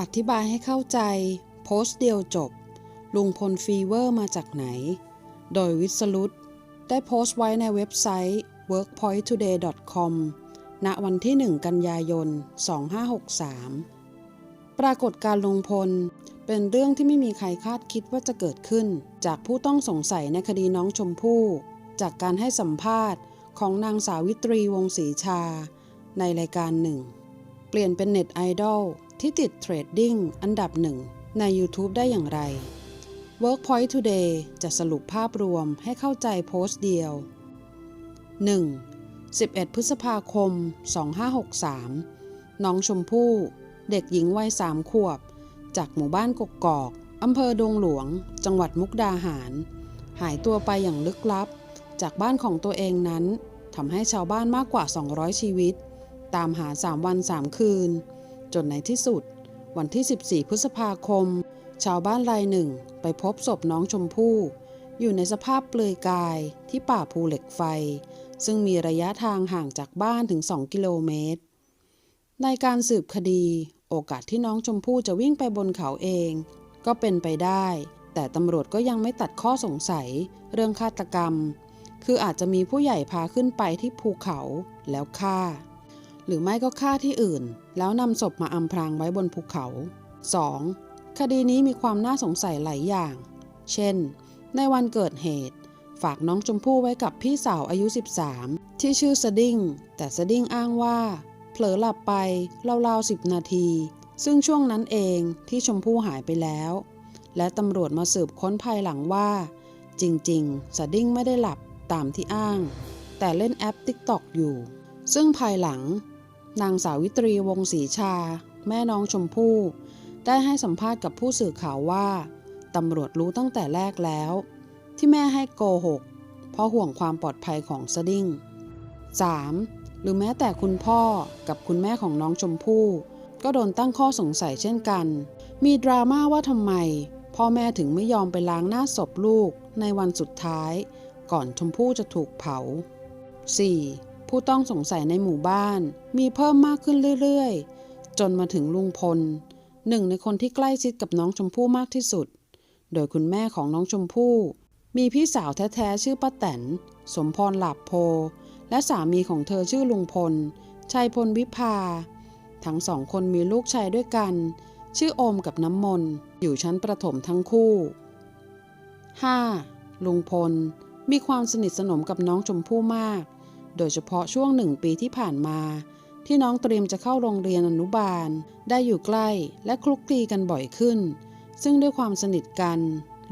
อธิบายให้เข้าใจ โพสต์เดียวจบ ลุงพลฟีเวอร์มาจากไหน โดยวิสรุตได้โพสต์ไว้ในเว็บไซต์ workpointtoday.com ณวันที่ 1 กันยายน 2563 ปรากฏการลุงพลเป็นเรื่องที่ไม่มีใครคาดคิดว่าจะเกิดขึ้น จากผู้ต้องสงสัยในคดีน้องชมพู่ จากการให้สัมภาษณ์ของนางสาวิตรีวงศ์ศรีชา ในรายการหนึ่ง เปลี่ยนเป็นเน็ตไอดอล ที่ติดเทรดดิ้งอันดับหนึ่งใน YouTube ได้อย่างไร Workpoint Today จะสรุปภาพรวมให้เข้าใจโพสต์เดียว 1. 11 พฤษภาคม 2563 น้องชมพู่ เด็กหญิงวัยสามขวบ จากหมู่บ้านกกกอกอำเภอดงหลวง จังหวัดมุกดาหาร หายตัวไปอย่างลึกลับ จากบ้านของตัวเองนั้นทำให้ชาวบ้านมากกว่า 200 ชีวิต ตามหา 3 วัน 3 คืน จนในที่สุด วันที่ 14 พฤษภาคม ชาวบ้านรายหนึ่งไปพบศพน้องชมพู่อยู่ในสภาพเปลือยกายที่ป่าภูเหล็กไฟ ซึ่งมีระยะทางห่างจากบ้านถึง 2 กิโลเมตร ในการสืบคดี โอกาสที่น้องชมพู่จะวิ่งไปบนเขาเอง ก็เป็นไปได้ แต่ตำรวจก็ยังไม่ตัดข้อสงสัยเรื่องฆาตกรรม คืออาจจะมีผู้ใหญ่พาขึ้นไปที่ภูเขาแล้วฆ่า หรือไม่ก็ฆ่าที่อื่น แล้วนำศพมาอำพรางไว้บนภูเขา 2. คดีนี้มีความน่าสงสัยหลายอย่าง เช่น ในวันเกิดเหตุ ฝากน้องชมพู่ไว้กับพี่สาวอายุ 13 ที่ชื่อสดิ้ง แต่สดิ้งอ้างว่า เผลอหลับไปราวๆ10นาที ซึ่งช่วงนั้นเองที่ชมพู่หายไปแล้ว และตำรวจมาสืบค้นภายหลังว่า จริงๆ สดิ้งไม่ได้หลับตามที่อ้าง แต่เล่นแอป TikTok อยู่ ซึ่งภายหลัง นางสาวิตรีวงศรีชา แม่น้องชมพู่ ได้ให้สัมภาษณ์กับผู้สื่อข่าวว่าตำรวจรู้ตั้งแต่แรกแล้ว ที่แม่ให้โกหก เพราะห่วงความปลอดภัยของสดิ้ง 3. หรือแม้แต่คุณพ่อกับคุณแม่ของน้องชมพู่ ก็โดนตั้งข้อสงสัยเช่นกัน มีดราม่าว่าทำไม พ่อแม่ถึงไม่ยอมไปล้างหน้าศพลูกในวันสุดท้าย ก่อนชมพู่จะถูกเผา 4. ผู้ต้องสงสัยในหมู่บ้านมีเพิ่มมากขึ้นเรื่อยๆ จนมาถึงลุงพล หนึ่งในคนที่ใกล้ชิดกับน้องชมพู่มากที่สุด โดยคุณแม่ของน้องชมพู่ มีพี่สาวแท้ๆชื่อป้าแตน สมพรหลาบโพ และสามีของเธอชื่อลุงพล ชัยพลวิภา ทั้งสองคนมีลูกชายด้วยกัน ชื่อโอมกับน้ำมนต์อยู่ชั้นประถมทั้งคู่ 5. ลุงพลมีความสนิทสนมกับน้องชมพู่มาก โดยเฉพาะช่วงหนึ่งปีที่ผ่านมา ที่น้องเตรียมจะเข้าโรงเรียนอนุบาล ได้อยู่ใกล้และคลุกคลีกันบ่อยขึ้น ซึ่งด้วยความสนิทกัน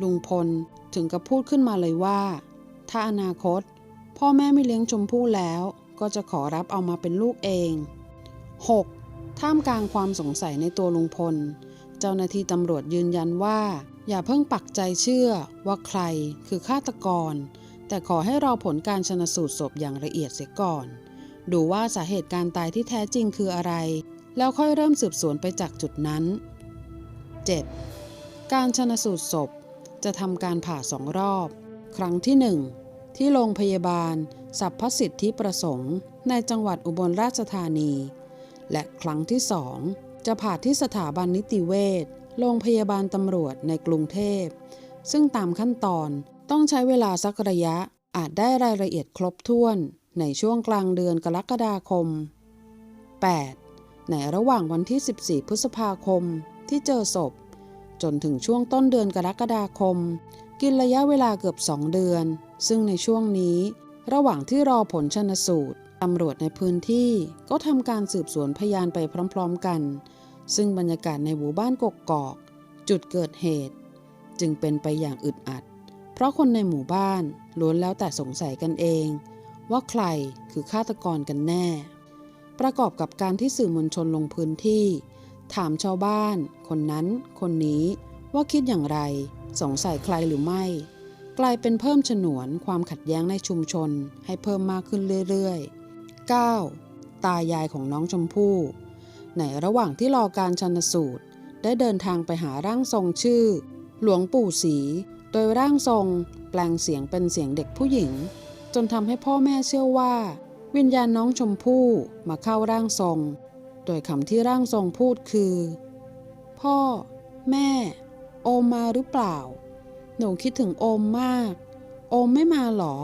ลุงพลถึงกับพูดขึ้นมาเลยว่า ถ้าอนาคต พ่อแม่ไม่เลี้ยงชมพู่แล้ว ก็จะขอรับเอามาเป็นลูกเอง 6. ท่ามกลางความสงสัยในตัวลุงพล เจ้าหน้าที่ตำรวจยืนยันว่า อย่าเพิ่งปักใจเชื่อว่าใครคือฆาตกร แต่ขอให้รอผลการชนสูตรศพอย่างละเอียดเสียก่อน ดูว่าสาเหตุการตายที่แท้จริงคืออะไร แล้วค่อยเริ่มสืบสวนไปจากจุดนั้น 7. การชนสูตรศพ จะทำการผ่าสองรอบ ครั้งที่ 1 ที่โรงพยาบาลสัพพสิทธิประสงค์ ในจังหวัดอุบลราชธานี และครั้งที่สองจะผ่าที่สถาบันนิติเวชโรงพยาบาลตำรวจในกรุงเทพ ซึ่งตามขั้นตอน ต้องใช้เวลาสักระยะอาจได้รายละเอียดครบถ้วนในช่วงกลางเดือนกรกฎาคม 8. ในระหว่างวันที่ 14 พฤษภาคมที่เจอศพ จนถึงช่วงต้นเดือนกรกฎาคม กินระยะเวลาเกือบ 2 เดือน ซึ่งในช่วงนี้ ระหว่างที่รอผลชนสูตรตำรวจในพื้นที่ก็ทำการสืบสวนพยานไปพร้อมๆกัน ซึ่งบรรยากาศในหมู่บ้านกกกอก จุดเกิดเหตุ จึงเป็นไปอย่างอึดอัด ราะคนในหมู่บ้านล้วนแล้วแต่สงสัยกันเอง ว่าใครคือฆาตกรกันแน่ ประกอบกับการที่สื่อมวลชนลงพื้นที่ ถามชาวบ้าน คนนั้น คนนี้ว่าคิดอย่างไร สงสัยใครหรือไม่ กลายเป็นเพิ่มฉนวนความขัดแย้งในชุมชนให้เพิ่มมากขึ้นเรื่อยๆ 9. ตายายของน้องชมพู่ในระหว่างที่รอการชันสูตร ได้เดินทางไปหาร่างทรงชื่อ หลวงปู่ศรี โดยร่างทรงแปลงเสียงเป็นเสียงเด็กผู้หญิง จนทำให้พ่อแม่เชื่อว่า วิญญาณน้องชมพู่มาเข้าร่างทรง โดยคำที่ร่างทรงพูดคือพพ่อ แม่ โอมมาหรือเปล่า หนูคิดถึงโอมมาก โอมไม่มาหรอ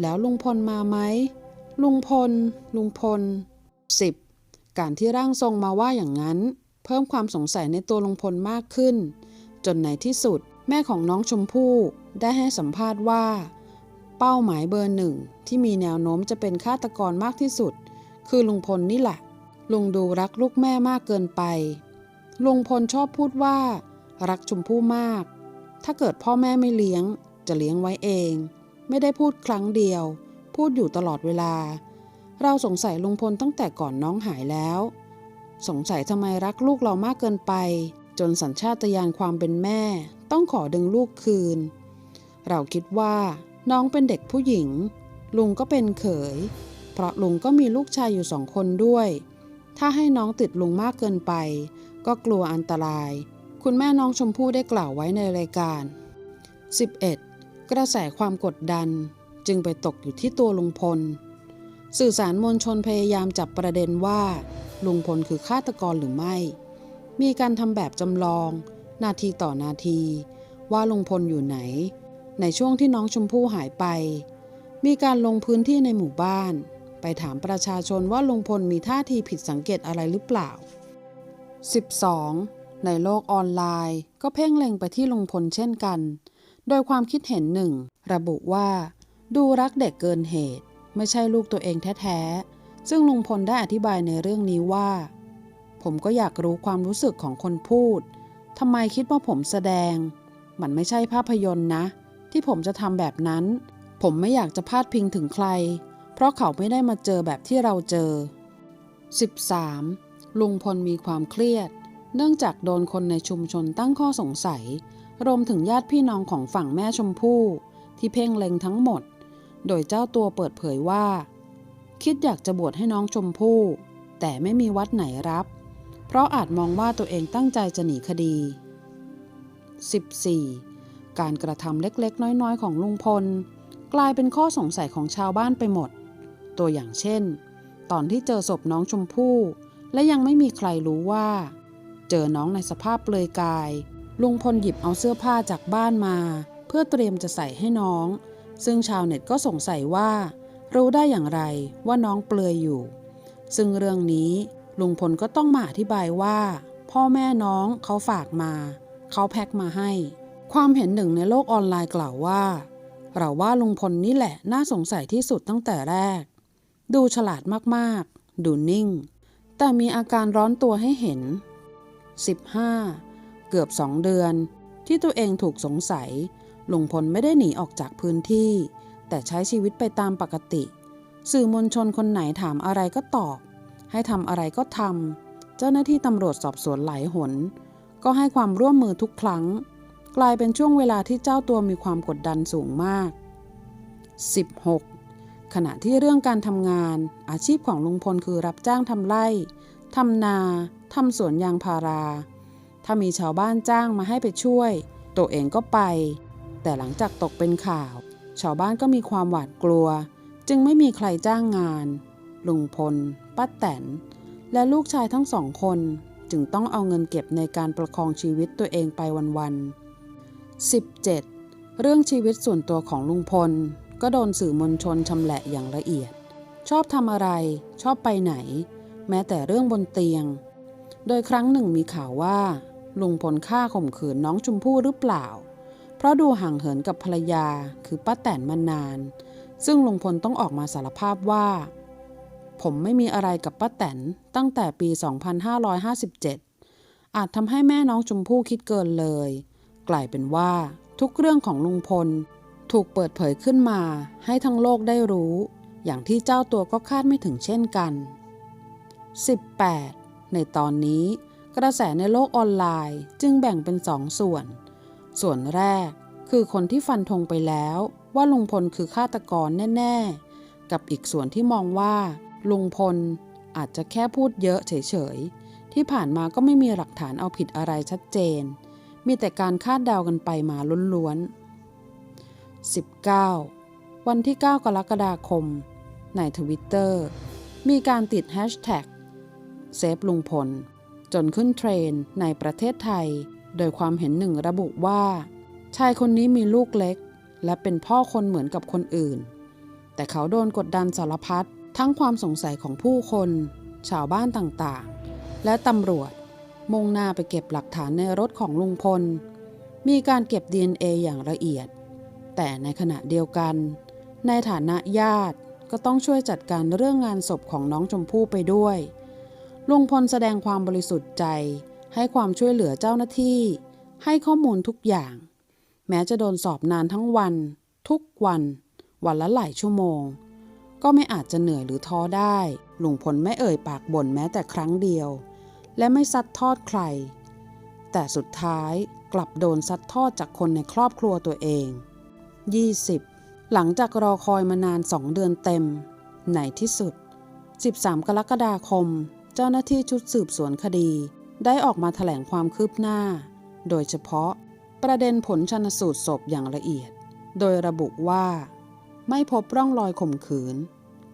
แล้วลุงพลมาไหมลุงพล ลุงพล 10. การที่ร่างทรงมาว่าอย่างนั้น เพิ่มความสงสัยในตัวลุงพลมากขึ้น จนในที่สุด แม่ของน้องชมพู่ได้ให้สัมภาษณ์ว่า เป้าหมายเบอร์หนึ่งที่มีแนวโน้มจะเป็นฆาตกรมากที่สุด คือลุงพลนี่แหละ ลุงดูรักลูกแม่มากเกินไป ลุงพลชอบพูดว่า รักชมพู่มาก ถ้าเกิดพ่อแม่ไม่เลี้ยง จะเลี้ยงไว้เอง ไม่ได้พูดครั้งเดียว พูดอยู่ตลอดเวลา เราสงสัยลุงพลตั้งแต่ก่อนน้องหายแล้ว สงสัยทำไมรักลูกเรามากเกินไป จนสัญชาตญาณความเป็นแม่ ต้องขอดึงลูกคืน เราคิดว่าน้องเป็นเด็กผู้หญิง ลุงก็เป็นเขย เพราะลุงก็มีลูกชายอยู่สองคนด้วย ถ้าให้น้องติดลุงมากเกินไป ก็กลัวอันตราย คุณแม่น้องชมพู่ได้กล่าวไว้ในรายการ 11. กระแสความกดดัน จึงไปตกอยู่ที่ตัวลุงพล สื่อสารมวลชนพยายามจับประเด็นว่า ลุงพลคือฆาตกรหรือไม่ มีการทำแบบจำลอง นาทีต่อนาที ว่าลุงพลอยู่ไหน ในช่วงที่น้องชมพู่หายไป มีการลงพื้นที่ในหมู่บ้าน ไปถามประชาชนว่าลุงพลมีท่าทีผิดสังเกตอะไรหรือเปล่า 12. ในโลกออนไลน์ ก็เพ่งเล็งไปที่ลุงพลเช่นกัน โดยความคิดเห็นหนึ่งระบุว่า ดูรักเด็กเกินเหตุ ไม่ใช่ลูกตัวเองแท้ๆ ซึ่งลุงพลได้อธิบายในเรื่องนี้ว่า ผมก็อยากรู้ความรู้สึกของคนพูด ทำไมคิดว่าผมแสดง มันไม่ใช่ภาพยนตร์นะ ที่ผมจะทำแบบนั้น ผมไม่อยากจะพาดพิงถึงใคร เพราะเขาไม่ได้มาเจอแบบที่เราเจอ 13. ลุงพลมีความเครียด เนื่องจากโดนคนในชุมชนตั้งข้อสงสัย รวมถึงญาติพี่น้องของฝั่งแม่ชมพู่ ที่เพ่งเล็งทั้งหมด โดยเจ้าตัวเปิดเผยว่า คิดอยากจะบวชให้น้องชมพู่ แต่ไม่มีวัดไหนรับ เพราะอาจมองว่าตัวเองตั้งใจจะหนีคดี 14. การกระทำเล็กๆ น้อยๆ ของลุงพล กลายเป็นข้อสงสัยของชาวบ้านไปหมด ตัวอย่างเช่น ตอนที่เจอศพน้องชมพู่ และยังไม่มีใครรู้ว่า เจอน้องในสภาพเปลือยกาย ลุงพลหยิบเอาเสื้อผ้าจากบ้านมา เพื่อเตรียมจะใส่ให้น้อง ซึ่งชาวเน็ตก็สงสัยว่า รู้ได้อย่างไรว่าน้องเปลือยอยู่ ซึ่งเรื่องนี้ ลุงพลก็ต้องมาอธิบายว่า พ่อแม่น้องเขาฝากมา เขาแพ็คมาให้ ความเห็นหนึ่งในโลกออนไลน์กล่าวว่าเราว่าลุงพลนี่แหละน่าสงสัยที่สุดตั้งแต่แรก ดูฉลาดมากๆ ดูนิ่ง แต่มีอาการร้อนตัวให้เห็น 15. เกือบสองเดือน ที่ตัวเองถูกสงสัยลุงพลไม่ได้หนีออกจากพื้นที่ แต่ใช้ชีวิตไปตามปกติ สื่อมวลชนคนไหนถามอะไรก็ตอบ ให้ทำอะไรก็ทำเจ้าหน้าที่ตำรวจสอบสวนหลายหน ก็ให้ความร่วมมือทุกครั้ง กลายเป็นช่วงเวลาที่เจ้าตัวมีความกดดันสูงมาก 16. ขณะที่เรื่องการทำงาน อาชีพของลุงพลคือรับจ้างทำไร่ทำนาทำสวนยางพารา ถ้ามีชาวบ้านจ้างมาให้ไปช่วย ตัวเองก็ไป แต่หลังจากตกเป็นข่าว ชาวบ้านก็มีความหวาดกลัว จึงไม่มีใครจ้างงาน ลุงพลป้าแตน และลูกชายทั้งสองคนจึงต้องเอาเงินเก็บในการประคองชีวิตตัวเองไปวันๆ 17. เรื่องชีวิตส่วนตัวของลุงพล ก็โดนสื่อมวลชนชำแหละอย่างละเอียด ชอบทำอะไร ชอบไปไหน แม้แต่เรื่องบนเตียง โดยครั้งหนึ่งมีข่าวว่า ลุงพลฆ่าข่มขืนน้องชมพู่หรือเปล่า เพราะดูห่างเหินกับภรรยาคือป้าแตนมานาน ซึ่งลุงพลต้องออกมาสารภาพว่า ผมไม่มีอะไรกับป้าแตนตั้งแต่ปี 2557 อาจทำให้แม่น้องชมพู่คิดเกินเลย กลายเป็นว่า ทุกเรื่องของลุงพล ถูกเปิดเผยขึ้นมา ให้ทั้งโลกได้รู้ อย่างที่เจ้าตัวก็คาดไม่ถึงเช่นกัน 18. ในตอนนี้ กระแสในโลกออนไลน์จึงแบ่งเป็นสองส่วน ส่วนแรกคือคนที่ฟันธงไปแล้วว่าลุงพลคือฆาตกรแน่ ๆ กับอีกส่วนที่มองว่า ลุงพลอาจจะแค่พูดเยอะเฉยๆ ที่ผ่านมาก็ไม่มีหลักฐานเอาผิดอะไรชัดเจน มีแต่การคาดเดากันไปมาล้วนๆ 19. วันที่ 9 กรกฎาคม ในทวิตเตอร์มีการติดแฮชแท็กเซฟลุงพล จนขึ้นเทรนในประเทศไทย โดยความเห็นหนึ่งระบุว่า ชายคนนี้มีลูกเล็ก และเป็นพ่อคนเหมือนกับคนอื่น แต่เขาโดนกดดันสารพัด ทั้งความสงสัยของผู้คน ชาวบ้านต่างๆ และตำรวจ มุ่งหน้าไปเก็บหลักฐานในรถของลุงพล มีการเก็บ DNA อย่างละเอียด แต่ในขณะเดียวกัน ในฐานะญาติก็ต้องช่วยจัดการเรื่องงานศพของน้องชมพู่ไปด้วย ลุงพลแสดงความบริสุทธิ์ใจ ให้ความช่วยเหลือเจ้าหน้าที่ ให้ข้อมูลทุกอย่าง แม้จะโดนสอบนานทั้งวัน ทุกวัน วันละหลายชั่วโมง ก็ไม่อาจจะเหนื่อยหรือท้อได้ลุงพลไม่เอ่ยปากบ่นแม้แต่ครั้งเดียว และไม่ซัดทอดใคร แต่สุดท้ายกลับโดนซัดทอดจากคนในครอบครัวตัวเอง 20. หลังจากรอคอยมานานสองเดือนเต็ม ในที่สุด 13 กรกฎาคม เจ้าหน้าที่ชุดสืบสวนคดี ได้ออกมาแถลงความคืบหน้า โดยเฉพาะประเด็นผลชนสูตรศพอย่างละเอียด โดยระบุว่า ไม่พบร่องรอยข่มขืน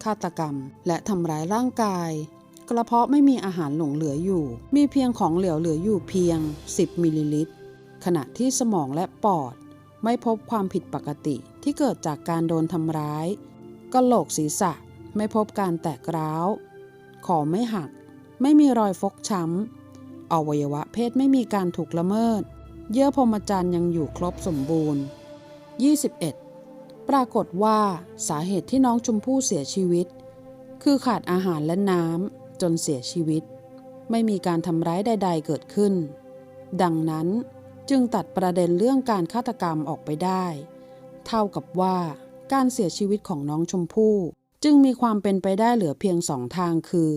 ฆาตกรรม และทำร้ายร่างกาย กระเพาะไม่มีอาหารหลงเหลืออยู่ มีเพียงของเหลวเหลืออยู่เพียง 10 มิลลิลิตร ขณะที่สมองและปอด ไม่พบความผิดปกติที่เกิดจากการโดนทำร้ายกะโหลกศีรษะไม่พบการแตกร้าว ขอไม่หัก ไม่มีรอยฟกช้ำ อวัยวะเพศไม่มีการถูกละเมิด เยื่อพรมจรรย์ยังอยู่ครบสมบูรณ์ 21. ปรากฏว่าสาเหตุที่น้องชมพู่เสียชีวิต คือขาดอาหารและน้ำจนเสียชีวิต ไม่มีการทำร้ายใด ๆ เกิดขึ้น ดังนั้นจึงตัดประเด็นเรื่องการฆาตกรรมออกไปได้ เท่ากับว่าการเสียชีวิตของน้องชมพู่ จึงมีความเป็นไปได้เหลือเพียงสองทางคือ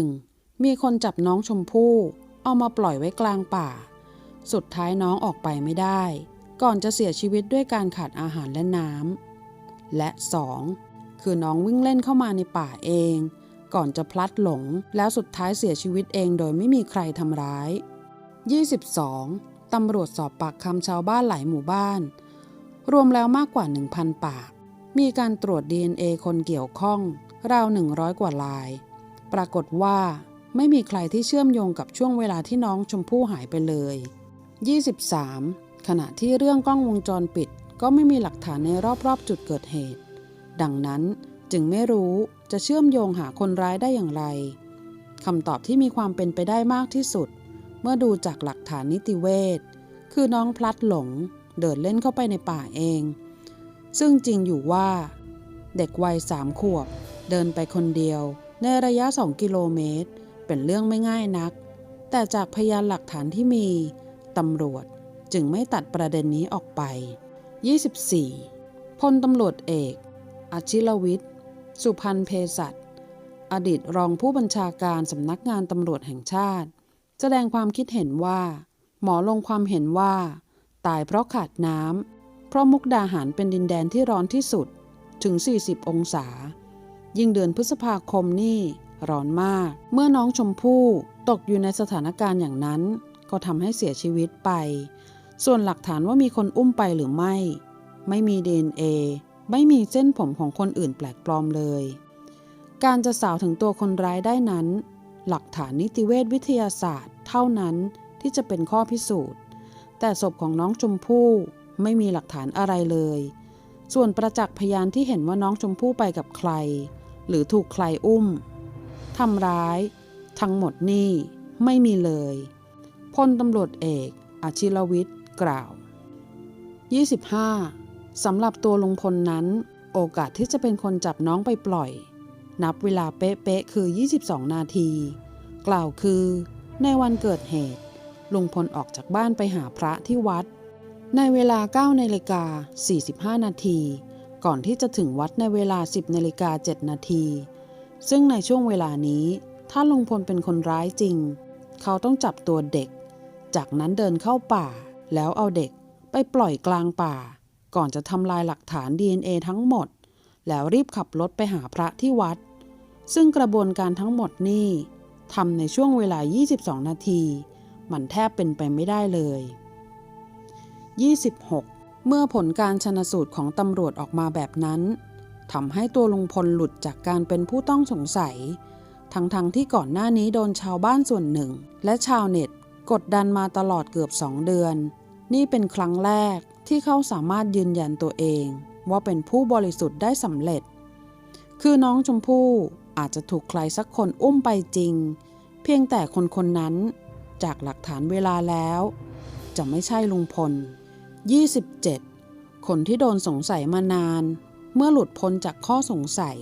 1. มีคนจับน้องชมพู่ เอามาปล่อยไว้กลางป่า สุดท้ายน้องออกไปไม่ได้ ก่อนจะเสียชีวิตด้วยการขาดอาหารและน้ำและ 2. คือน้องวิ่งเล่นเข้ามาในป่าเอง ก่อนจะพลัดหลง แล้วสุดท้ายเสียชีวิตเองโดยไม่มีใครทำร้าย 22. ตำรวจสอบปากคำชาวบ้านหลายหมู่บ้าน รวมแล้วมากกว่า 1,000 ปาก มีการตรวจ DNA คนเกี่ยวข้อง ราว 100 กว่าลาย ปรากฏว่า ไม่มีใครที่เชื่อมโยงกับช่วงเวลาที่น้องชมพู่หายไปเลย 23. ขณะที่เรื่องกล้องวงจรปิดก็ไม่มีหลักฐานในรอบๆจุดเกิดเหตุ ดังนั้นจึงไม่รู้จะเชื่อมโยงหาคนร้ายได้อย่างไรคำตอบที่มีความเป็นไปได้มากที่สุด เมื่อดูจากหลักฐานนิติเวชคือน้องพลัดหลงเดินเล่นเข้าไปในป่าเอง ซึ่งจริงอยู่ว่า เด็กวัยสามขวบ เดินไปคนเดียว ในระยะ2กิโลเมตร เป็นเรื่องไม่ง่ายนัก แต่จากพยานหลักฐานที่มีตำรวจ จึงไม่ตัดประเด็นนี้ออกไป 24. พลตำรวจเอกอาชิรวิทย์ สุพันธ์เพศัตอดีตรองผู้บัญชาการสำนักงานตำรวจแห่งชาติ แสดงความคิดเห็นว่า หมอลงความเห็นว่า ตายเพราะขาดน้ำเพราะมุกดาหารเป็นดินแดนที่ร้อนที่สุดถึง 40 องศา ยิ่งเดือนพฤษภาคมนี่ร้อนมาก เมื่อน้องชมพู่ตกอยู่ในสถานการณ์อย่างนั้น ก็ทำให้เสียชีวิตไป ส่วนหลักฐานว่ามีคนอุ้มไปหรือไม่ ไม่มี DNA ไม่มีเส้นผมของคนอื่นแปลกปลอมเลย การจะสาวถึงตัวคนร้ายได้นั้น หลักฐานนิติเวชวิทยาศาสตร์ เท่านั้นที่จะเป็นข้อพิสูจน์ แต่ศพของน้องชมพู่ไม่มีหลักฐานอะไรเลย ส่วนประจักษ์พยานที่เห็นว่าน้องชมพู่ไปกับใคร หรือถูกใครอุ้มทำร้าย ทั้งหมดนี่ไม่มีเลยพลตำรวจเอกอาชิรวิทย์ กล่าว 25 สำหรับตัวลุงพลนั้น โอกาสที่จะเป็นคนจับน้องไปปล่อย นับเวลาเป๊ะๆคือ 22 นาที กล่าวคือ ในวันเกิดเหตุ ลุงพลออกจากบ้านไปหาพระที่วัด ในเวลา9นาฬิกา45 นาที ก่อนที่จะถึงวัดในเวลา 10นาฬิกา7นาที ซึ่งในช่วงเวลานี้ ถ้าลุงพลเป็นคนร้ายจริง เขาต้องจับตัวเด็ก จากนั้นเดินเข้าป่า แล้วเอาเด็กไปปล่อยกลางป่า ก่อนจะทำลายหลักฐาน DNA ทั้งหมด แล้วรีบขับรถไปหาพระที่วัด ซึ่งกระบวนการทั้งหมดนี่ทำในช่วงเวลา 22 นาที มันแทบเป็นไปไม่ได้เลย 26 เมื่อผลการชนสูตรของตำรวจออกมาแบบนั้นทำให้ตัวลุงพลหลุดจากการเป็นผู้ต้องสงสัย ทั้งๆทที่ก่อนหน้านี้โดนชาวบ้านส่วนหนึ่ง และชาวเน็ตกดดันมาตลอดเกือบสองเดือน นี่เป็นครั้งแรกที่เขาสามารถยืนยันตัวเองว่าเป็นผู้บริสุทธิ์ได้สำเร็จ คือน้องชมพู่อาจจะถูกใครสักคนอุ้มไปจริง เพียงแต่คนคนนั้นจากหลักฐานเวลาแล้ว จะไม่ใช่ลุงพล 27 คนที่โดนสงสัยมานาน เมื่อหลุดพ้นจากข้อสงสัย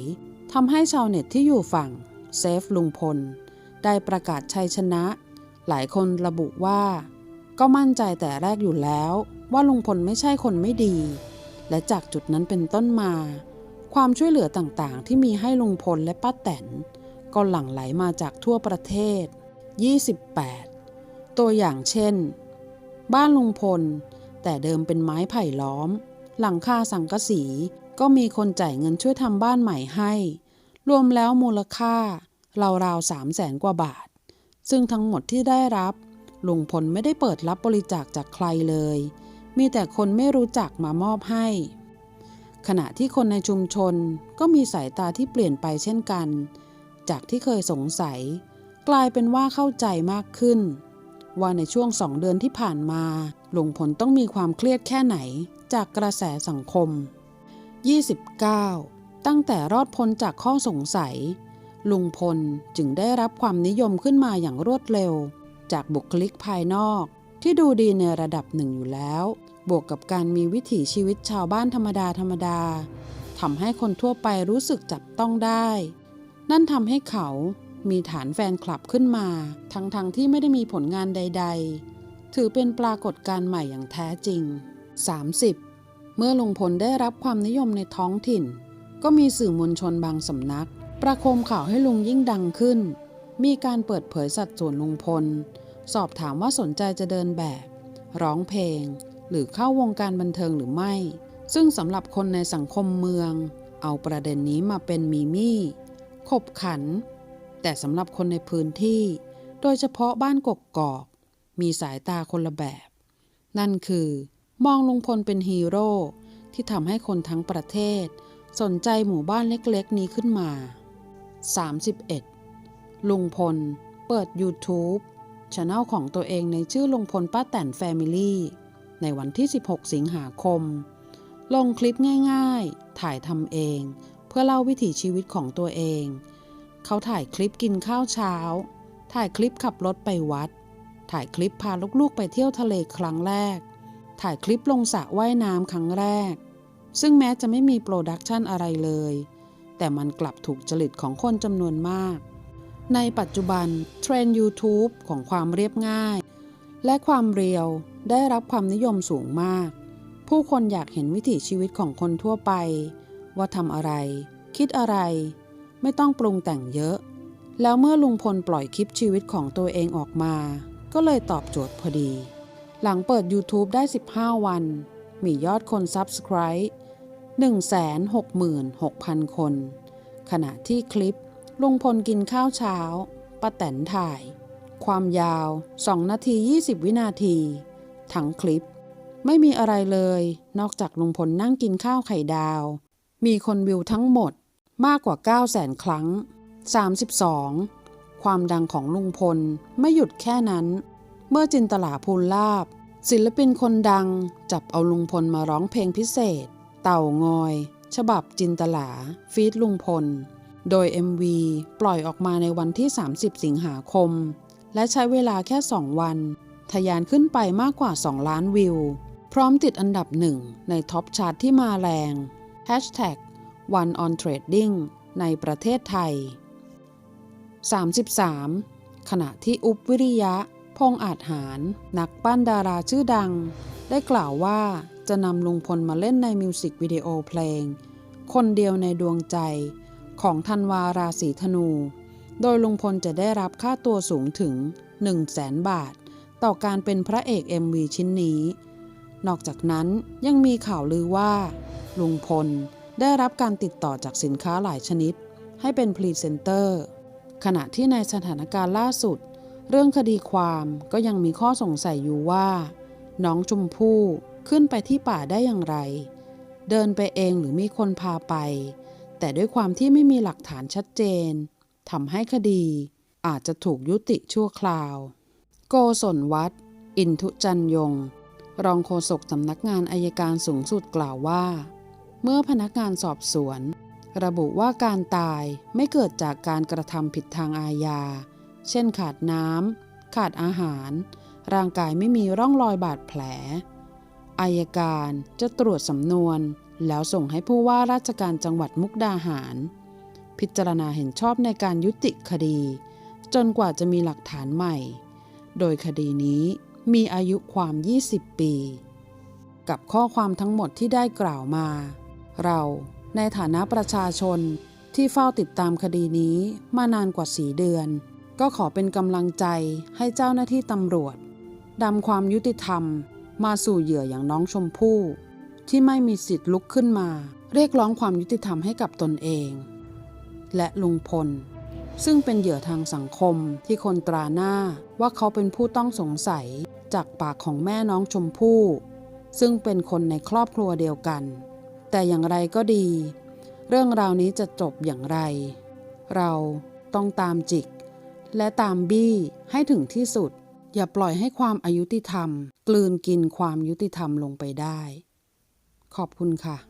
ทำให้ชาวเน็ตที่อยู่ฝั่งเซฟลุงพล ได้ประกาศชัยชนะ หลายคนระบุว่า ก็มั่นใจแต่แรกอยู่แล้ว ว่าลุงพลไม่ใช่คนไม่ดี และจากจุดนั้นเป็นต้นมา ความช่วยเหลือต่างๆ ที่มีให้ลุงพลและป้าแตนก็หลั่งไหลมาจากทั่วประเทศ 28 ตัวอย่างเช่น บ้านลุงพล แต่เดิมเป็นไม้ไผ่ล้อม หลังคาสังกะสีก็มีคนจ่ายเงินช่วยทำบ้านใหม่ให้ รวมแล้วมูลค่าราวๆสามแสนกว่าบาท ซึ่งทั้งหมดที่ได้รับ ลุงพลไม่ได้เปิดรับบริจาคจากใครเลย มีแต่คนไม่รู้จักมามอบให้ ขณะที่คนในชุมชนก็มีสายตาที่เปลี่ยนไปเช่นกัน จากที่เคยสงสัย กลายเป็นว่าเข้าใจมากขึ้น ว่าในช่วงสองเดือนที่ผ่านมาลุงพลต้องมีความเครียดแค่ไหนจากกระแสสังคม 29 ตั้งแต่รอดพ้นจากข้อสงสัย ลุงพลจึงได้รับความนิยมขึ้นมาอย่างรวดเร็ว จากบุคลิกภายนอก ที่ดูดีในระดับหนึ่งอยู่แล้ว บวกกับการมีวิถีชีวิตชาวบ้านธรรมดาธรรมดาทำให้คนทั่วไปรู้สึกจับต้องได้ นั่นทำให้เขามีฐานแฟนคลับขึ้นมา ทั้งๆทที่ไม่ได้มีผลงานใด ๆ ถือเป็นปรากฏการณ์ใหม่อย่างแท้จริง 30 เมื่อลุงพลได้รับความนิยมในท้องถิ่น ก็มีสื่อมวลชนบางสำนัก ประโคมข่าวให้ลุงยิ่งดังขึ้น มีการเปิดเผยสัดส่วนลุงพล สอบถามว่าสนใจจะเดินแบบ ร้องเพลง หรือเข้าวงการบันเทิงหรือไม่ ซึ่งสำหรับคนในสังคมเมือง เอาประเด็นนี้มาเป็นมีมี่ขบขัน แต่สำหรับคนในพื้นที่ โดยเฉพาะบ้านกกกอก มีสายตาคนละแบบ นั่นคือ มองลุงพลเป็นฮีโร่ที่ทำให้คนทั้งประเทศ สนใจหมู่บ้านเล็กๆ นี้ขึ้นมา 31. ลุงพล เปิด YouTube ช anel ของตัวเองในชื่อลงพลป้าแตนแฟมิลี่ในวันที่ 16 สิงหาคม ลงคลิปง่ายๆ ถ่ายทำเอง เพื่อเล่าวิถีชีวิตของตัวเอง เขาถ่ายคลิปกินข้าวเช้า ถ่ายคลิปขับรถไปวัด ถ่ายคลิปพาลูกๆไปเที่ยวทะเลครั้งแรก ถ่ายคลิปลงสระว่ายน้ำครั้งแรก ซึ่งแม้จะไม่มีโปรดักชันอะไรเลย แต่มันกลับถูกจริตของคนจำนวนมาก ในปัจจุบันเทรนด์ YouTube ของความเรียบง่าย และความเรียวได้รับความนิยมสูงมาก ผู้คนอยากเห็นวิถีชีวิตของคนทั่วไป ว่าทำอะไร คิดอะไร ไม่ต้องปรุงแต่งเยอะ แล้วเมื่อลุงพลปล่อยคลิปชีวิตของตัวเองออกมา ก็เลยตอบโจทย์พอดี หลังเปิด YouTube ได้ 15 วัน มียอดคน Subscribe 166,000 คน ขณะที่คลิป ลุงพลกินข้าวเช้าป้าแตนถ่าย ความยาว 2 นาที 20 วินาที ทั้งคลิป ไม่มีอะไรเลย นอกจากลุงพลนั่งกินข้าวไข่ดาว มีคนวิวทั้งหมดมากกว่า 9 0 0 0 0 0ครั้ง 32 ความดังของลุงพลไม่หยุดแค่นั้น เมื่อจินตลาภูลลาบ ศิลปินคนดังจับเอาลุงพลมาร้องเพลงพิเศษ เต่างอย ฉบับจินตลาฟีดลุงพล โดย MV ปล่อยออกมาในวันที่ 30 สิงหาคม และใช้เวลาแค่ 2 วันทะยานขึ้นไปมากกว่า 2 ล้านวิว พร้อมติดอันดับหนึ่งในท็อปชาร์ตที่มาแรง Hashtag One on Trading ในประเทศไทย 33 ขณะที่อุบวิริยะ พงอาจหาร นักปั้นดาราชื่อดัง ได้กล่าวว่าจะนำลุงพลมาเล่นในมิวสิกวิดีโอเพลง คนเดียวในดวงใจ ของธันวาราศีธนู โดยลุงพลจะได้รับค่าตัวสูงถึง 1 0 0 0 0แสนบาท ต่อการเป็นพระเอก MV ชิ้นนี้ นอกจากนั้นยังมีข่าวลือว่า ลุงพลได้รับการติดต่อจากสินค้าหลายชนิด ให้เป็นพรีเซนเตอร์ ขณะที่ในสถานการณ์ล่าสุด เรื่องคดีความก็ยังมีข้อสงสัยอยู่ว่า น้องชมพู่ขึ้นไปที่ป่าได้อย่างไร เดินไปเองหรือมีคนพาไป แต่ด้วยความที่ไม่มีหลักฐานชัดเจนทำให้คดีอาจจะถูกยุติชั่วคราว โกศลวัฒน์อินทุจันยง รองโฆษกสำนักงานอายการสูงสุดกล่าวว่า เมื่อพนักงานสอบสวน ระบุว่าการตายไม่เกิดจากการกระทำผิดทางอาญา เช่นขาดน้ำขาดอาหาร ร่างกายไม่มีร่องรอยบาดแผลอายการจะตรวจสำนวน แล้วส่งให้ผู้ว่าราชการจังหวัดมุกดาหาร พิจารณาเห็นชอบในการยุติคดี จนกว่าจะมีหลักฐานใหม่ โดยคดีนี้มีอายุความ 20 ปี กับข้อความทั้งหมดที่ได้กล่าวมา เราในฐานะประชาชนที่เฝ้าติดตามคดีนี้มานานกว่าสีเดือน ก็ขอเป็นกำลังใจให้เจ้าหน้าที่ตำรวจดำความยุติธรรม มาสู่เหยื่ออย่างน้องชมพู่ ที่ไม่มีสิทธิ์ลุกขึ้นมา เรียกร้องความยุติธรรมให้กับตนเอง และลุงพล ซึ่งเป็นเหยื่อทางสังคมที่คนตราหน้าว่าเขาเป็นผู้ต้องสงสัยจากปากของแม่น้องชมพู่ ซึ่งเป็นคนในครอบครัวเดียวกัน แต่อย่างไรก็ดี เรื่องราวนี้จะจบอย่างไร เราต้องตามจิก และตามบี้ให้ถึงที่สุด อย่าปล่อยให้ความอายุติธรรม กลืนกินความยุติธรรมลงไปได้ ขอบคุณค่ะ